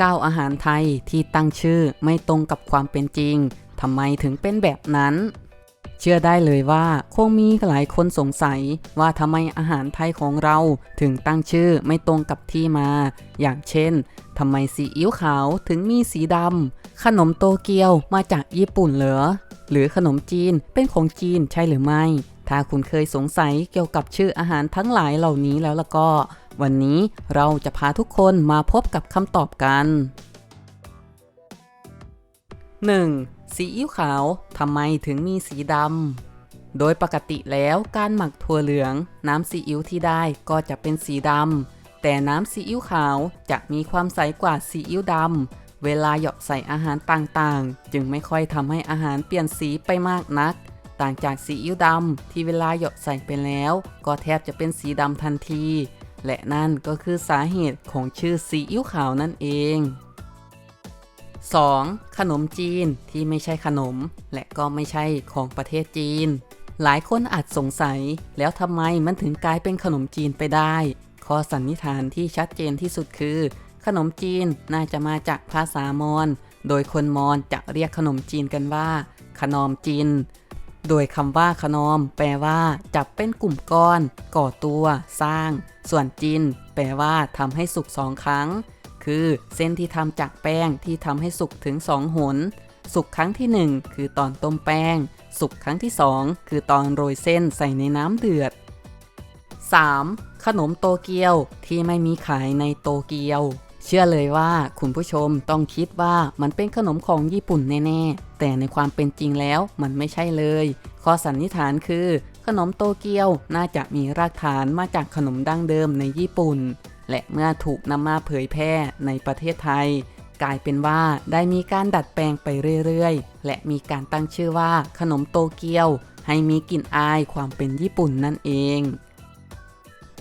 9 อาหารไทยที่ตั้งชื่อไม่ตรงกับความเป็นจริงทำไมถึงเป็นแบบนั้น เชื่อได้เลยว่าคงมีหลายคนสงสัยว่าทำไมอาหารไทยของเราถึงตั้งชื่อไม่ตรงกับที่มา อย่างเช่นทำไมซีอิ๊วขาวถึงมีสีดำขนมโตเกียวมาจากญี่ปุ่นเหรอหรือขนมจีนเป็นของจีนใช่หรือไม่ ถ้าคุณเคยสงสัยเกี่ยวกับชื่ออาหารทั้งหลายเหล่านี้แล้วล่ะก็ วันนี้เราจะพาทุกคนมาพบกับคำตอบกัน 1. ซีอิ๊วขาวทำไมถึงมีสีดำ โดยปกติแล้วการหมักถั่วเหลือง น้ำซีอิ๊วที่ได้ก็จะเป็นสีดำ แต่น้ำซีอิ๊วขาวจะมีความใสกว่าซีอิ๊วดำ เวลาหยอกใส่อาหารต่างๆ จึงไม่ค่อยทำให้อาหารเปลี่ยนสีไปมากนัก ต่างจากซีอิ๊วดำที่เวลาหยดใส่ไปแล้ว ก็แทบจะเป็นสีดำทันที และนั่นก็คือสาเหตุของชื่อซีอิ๊วขาวนั่นเอง 2. ขนมจีนที่ไม่ใช่ขนม และก็ไม่ใช่ของประเทศจีน หลายคนอาจสงสัย แล้วทำไมมันถึงกลายเป็นขนมจีนไปได้ ข้อสันนิษฐานที่ชัดเจนที่สุดคือ ขนมจีนน่าจะมาจากภาษามอญโดยคนมอญจะเรียกขนมจีนกันว่า ขนมจีน โดยคำว่าขนอม แปลว่าจับเป็นกลุ่มก้อน ก่อตัว สร้าง ส่วนจิน แปลว่าทำให้สุกสองครั้ง คือเส้นที่ทำจากแป้งที่ทำให้สุกถึงสองหน สุกครั้งที่หนึ่งคือตอนต้มแป้ง สุกครั้งที่สองคือตอนโรยเส้นใส่ในน้ำเดือด 3. ขนมโตเกียวที่ไม่มีขายในโตเกียว เชื่อเลยว่าคุณผู้ชมต้องคิดว่ามันเป็นขนมของญี่ปุ่นแน่ๆ แต่ในความเป็นจริงแล้วมันไม่ใช่เลย ข้อสันนิษฐานคือ ขนมโตเกียวน่าจะมีรากฐานมาจากขนมดั้งเดิมในญี่ปุ่น และเมื่อถูกนำมาเผยแพร่ในประเทศไทย กลายเป็นว่าได้มีการดัดแปลงไปเรื่อยๆ และมีการตั้งชื่อว่าขนมโตเกียว ให้มีกลิ่นอายความเป็นญี่ปุ่นนั่นเอง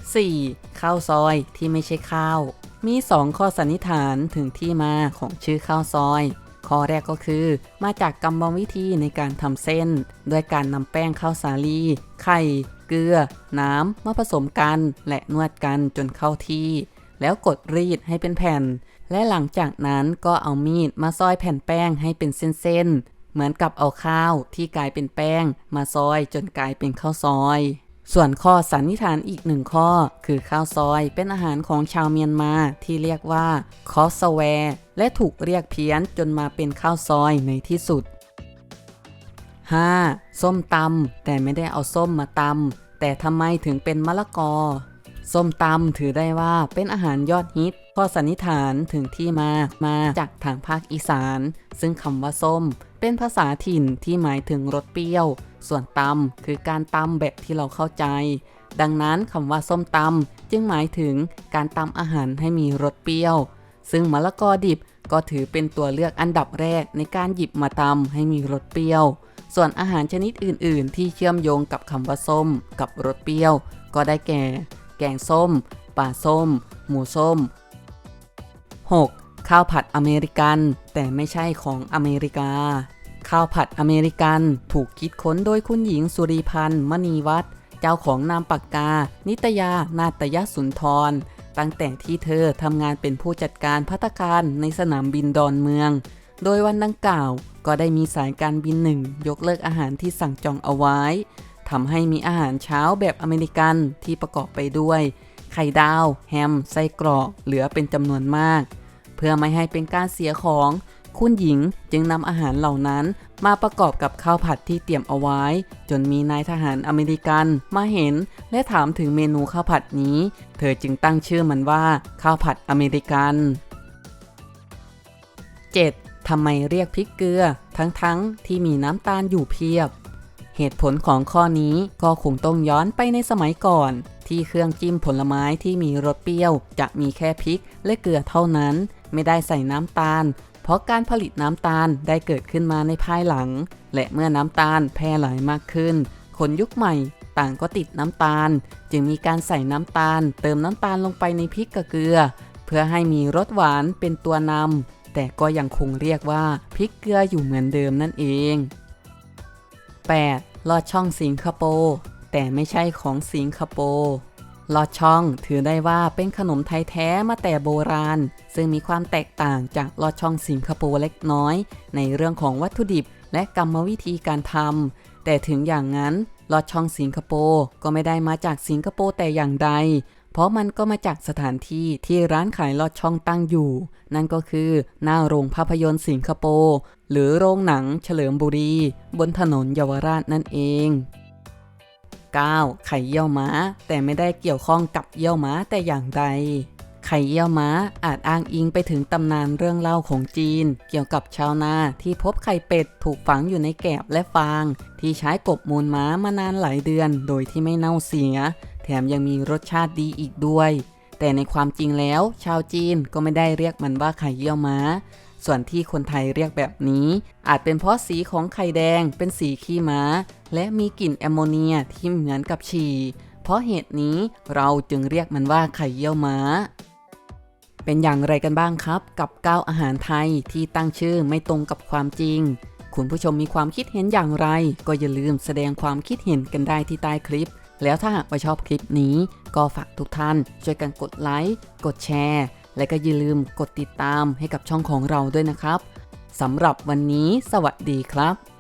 4. ข้าวซอยที่ไม่ใช่ข้าว มี 2 ข้อสันนิษฐานถึงที่มาของชื่อข้าวซอย ข้อแรกก็คือ มาจากกรรมวิธีในการทำเส้น ด้วยการนำแป้งข้าวสาลี ไข่ เกลือ น้ำมาผสมกันและนวดกันจนเข้าที่ แล้วกดรีดให้เป็นแผ่น และหลังจากนั้นก็เอามีดมาซอยแผ่นแป้งให้เป็นเส้นๆเหมือนกับเอาข้าวที่กลายเป็นแป้ง มาซอยจนกลายเป็นข้าวซอย ส่วนข้อสันนิษฐานอีกหนึ่งข้อ คือข้าวซอยเป็นอาหารของชาวเมียนมาที่เรียกว่าคอสแวร์และถูกเรียกเพี้ยนจนมาเป็นข้าวซอยในที่สุด 5. ส้มตำแต่ไม่ได้เอาส้มมาตำแต่ทำไมถึงเป็นมะละกอ ส้มตำถือได้ว่าเป็นอาหารยอดฮิตข้อสันนิษฐานถึงที่มามาจากทางภาคอีสาน ซึ่งคำว่าส้ม เป็นภาษาถิ่นที่หมายถึงรสเปรี้ยว ส่วนตำคือการตำแบบที่เราเข้าใจ ดังนั้นคำว่าส้มตำจึงหมายถึงการตำอาหารให้มีรสเปรี้ยว ซึ่งมะละกอดิบก็ถือเป็นตัวเลือกอันดับแรกในการหยิบมาตำให้มีรสเปรี้ยว ส่วนอาหารชนิดอื่น ๆ ที่เชื่อมโยงกับคำว่าส้ม กับรสเปรี้ยว ก็ได้แก่ แกงส้มปลาส้ม หมูส้ม 6. ข้าวผัดอเมริกัน แต่ไม่ใช่ของอเมริกา ข้าวผัดอเมริกันถูกคิดค้นโดยคุณหญิงสุริพันธ์มณีวัฒน์เจ้าของนามปากกา นิตยา นาตยสุนทร ตั้งแต่ที่เธอทำงานเป็นผู้จัดการพัตการในสนามบินดอนเมือง โดยวันดังกล่าวก็ได้มีสายการบินหนึ่งยกเลิกอาหารที่สั่งจองเอาไว้ ทำให้มีอาหารเช้าแบบอเมริกันที่ประกอบไปด้วย ไข่ดาว แฮม ไส้กรอกเหลือเป็นจำนวนมาก เพื่อไม่ให้เป็นการเสียของ คุณหญิงจึงนำอาหารเหล่านั้นมาประกอบกับข้าวผัดที่เตรียมเอาไว้ จนมีนายทหารอเมริกันมาเห็น และถามถึงเมนูข้าวผัดนี้ เธอจึงตั้งชื่อมันว่าข้าวผัดอเมริกัน 7. ทำไมเรียกพริกเกลือ ทั้งๆทที่มีน้ำตาลอยู่เพียบ เหตุผลของข้อนี้ก็คงต้องย้อนไปในสมัยก่อน ที่เครื่องจิ้มผลไม้ที่มีรสเปรี้ยว จะมีแค่พริกและเกลือเท่านั้น ไม่ได้ใส่น้ำตาล เพราะการผลิตน้ำตาลได้เกิดขึ้นมาในภายหลัง และเมื่อน้ำตาลแพร่หลายมากขึ้น คนยุคใหม่ต่างก็ติดน้ำตาล จึงมีการใส่น้ำตาล เติมน้ำตาลลงไปในพริกกับเกลือ เพื่อให้มีรสหวานเป็นตัวนำแต่ก็ยังคงเรียกว่าพริกเกลืออยู่เหมือนเดิมนั่นเอง 8. ลอดช่องสิงคโปร์แต่ไม่ใช่ของสิงคโปร์ลอดช่องถือได้ว่าเป็นขนมไทยแท้มาแต่โบราณ ซึ่งมีความแตกต่างจากลอดช่องสิงคโปร์เล็กน้อย ในเรื่องของวัตถุดิบและกรรมวิธีการทำแต่ถึงอย่างนั้นลอดช่องสิงคโปร์ก็ไม่ได้มาจากสิงคโปร์แต่อย่างใด เพราะมันก็มาจากสถานที่ที่ร้านขายลอดช่องตั้งอยู่ นั่นก็คือหน้าโรงภาพยนตร์สิงคโปร์หรือโรงหนังเฉลิมบุรี บนถนนเยาวราชนั่นเอง 9. ไข่เยี่ยวม้า แต่ไม่ได้เกี่ยวข้องกับเยี่ยวม้าแต่อย่างใดไข่เยี่ยวม้าอาจอ้างอิงไปถึงตำนานเรื่องเล่าของจีน เกี่ยวกับชาวนาที่พบไข่เป็ดถูกฝังอยู่ในแกบและฟาง ที่ใช้กบมูลม้ามานานหลายเดือนโดยที่ไม่เน่าเสีย แถมยังมีรสชาติดีอีกด้วย แต่ในความจริงแล้ว ชาวจีนก็ไม่ได้เรียกมันว่าไข่เยี่ยวม้า ส่วนที่คนไทยเรียกแบบนี้ อาจเป็นเพราะสีของไข่แดงเป็นสีขี้ม้า และมีกลิ่นแอมโมเนียที่เหมือนกับฉี่ เพราะเหตุนี้เราจึงเรียกมันว่าไข่เยี่ยวม้าเป็นอย่างไรกันบ้างครับ กับ9อาหารไทยที่ตั้งชื่อไม่ตรงกับความจริง คุณผู้ชมมีความคิดเห็นอย่างไร ก็อย่าลืมแสดงความคิดเห็นกันได้ที่ใต้คลิป แล้วถ้าหากว่าชอบคลิปนี้ ก็ฝากทุกท่าน ช่วยกันกดไลค์กดแชร์ และก็อย่าลืมกดติดตามให้กับช่องของเราด้วยนะครับสำหรับวันนี้ สวัสดีครับ